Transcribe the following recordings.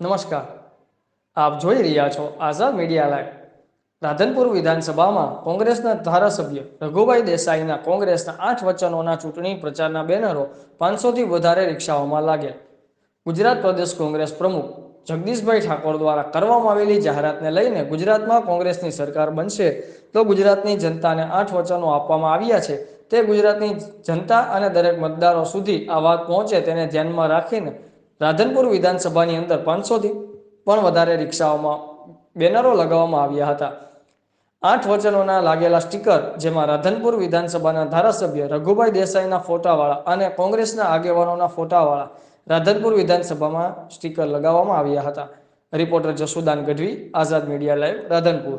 નમસ્કાર. આપ જોઈ રહ્યા છો આઝાદ મીડિયા લાઈવ. રાધનપુર વિધાનસભામાં કોંગ્રેસના ધારાસભ્ય રઘુભાઈ દેસાઈના કોંગ્રેસના આઠ વચનોના ચૂંટણી પ્રચારના બેનરો પાંચસોથી વધારે રિક્ષાઓમાં લાગ્યા. ગુજરાત પ્રદેશ કોંગ્રેસ પ્રમુખ જગદીશભાઈ ઠાકોર દ્વારા કરવામાં આવેલી જાહેરાતને લઈને ગુજરાતમાં કોંગ્રેસની સરકાર બનશે તો ગુજરાતની જનતાને આઠ વચનો આપવામાં આવ્યા છે. તે ગુજરાતની જનતા અને દરેક મતદારો સુધી આ વાત પહોંચે તેને ધ્યાનમાં રાખીને રાધનપુર વિધાનસભાની અંદર પાંચસોથી પણ વધારે રિક્ષાઓમાં બેનરો લગાવવામાં આવ્યા હતા. આઠ વચનોના લાગેલા સ્ટીકર, જેમાં રાધનપુર વિધાનસભાના ધારાસભ્ય રઘુભાઈ દેસાઈના ફોટાવાળા અને કોંગ્રેસના આગેવાનોના ફોટાવાળા રાધનપુર વિધાનસભામાં સ્ટીકર લગાવવામાં આવ્યા હતા. Reporter Jasudan Gadhvi, Azad media live, Radhanpur.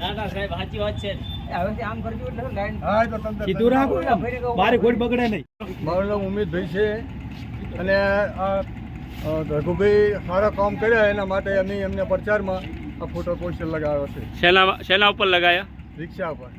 ના ના સાહેબ સાચી વાત છે. હવેથી આમ કરજો એટલે લાઈન હા તો તમને કીધું રાખો બારે કોઈ બગડે નહીં. મારું નામ ઉમેદભાઈ છે. અને આ રઘુભાઈ સારા કામ કર્યા એના માટે અમે એમને પ્રચારમાં આ ફોટો પોસ્ટર લગાવ્યો છે. શેના શેના ઉપર લગાયા? રિક્ષા પર